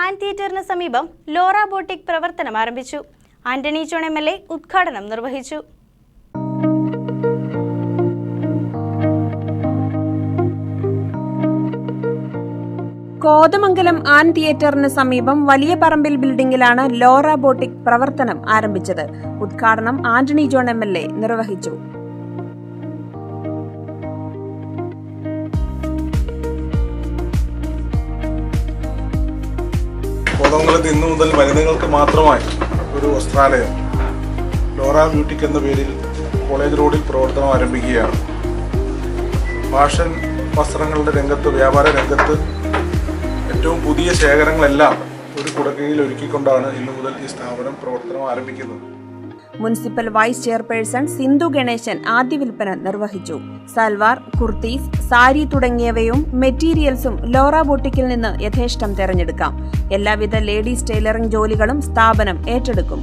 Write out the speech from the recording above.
And തിയേറ്ററിന് സമീപം Laura boutique പ്രവർത്തനം ആരംഭിച്ചു. Antony John M L A ഉദ്ഘാടനം നിർവഹിച്ചു. കോതമംഗലം ആൻ തിയേറ്ററിന് സമീപം വലിയ പറമ്പിൽ ബിൽഡിംഗിലാണ് ലോറ ബോട്ടിക് പ്രവർത്തനം ആരംഭിച്ചത്. ഉദ്ഘാടനം ആന്റണി ജോൺ എം നിർവഹിച്ചു. കോതമംഗലത്ത് ഇന്നു മുതൽ വനിതകൾക്ക് മാത്രമായി ഒരു വസ്ത്രാലയം ലോറ ബ്യൂട്ടിക് എന്ന പേരിൽ കോളേജ് റോഡിൽ പ്രവർത്തനം ആരംഭിക്കുകയാണ്. ഫാഷൻ വസ്ത്രങ്ങളുടെ രംഗത്ത് വ്യാപാര രംഗത്ത് ഏറ്റവും പുതിയ ശേഖരങ്ങളെല്ലാം ഒരു കുടക്കീഴിൽ ഒരുക്കിക്കൊണ്ടാണ് ഇന്നു മുതൽ ഈ സ്ഥാപനം പ്രവർത്തനം ആരംഭിക്കുന്നത്. Municipal vice chairperson Sindhu Ganesan ആദ്യ വിൽപ്പന നിർവഹിച്ചു. സൽവാർ കുർത്തീസ് സാരി തുടങ്ങിയവയും മെറ്റീരിയൽസും ലോറ ബോട്ടിക്കിൽ നിന്ന് യഥേഷ്ടം തിരഞ്ഞെടുക്കാം. എല്ലാവിധ ലേഡീസ് ടൈലറിംഗ് ജോലികളും സ്ഥാപനം ഏറ്റെടുക്കും.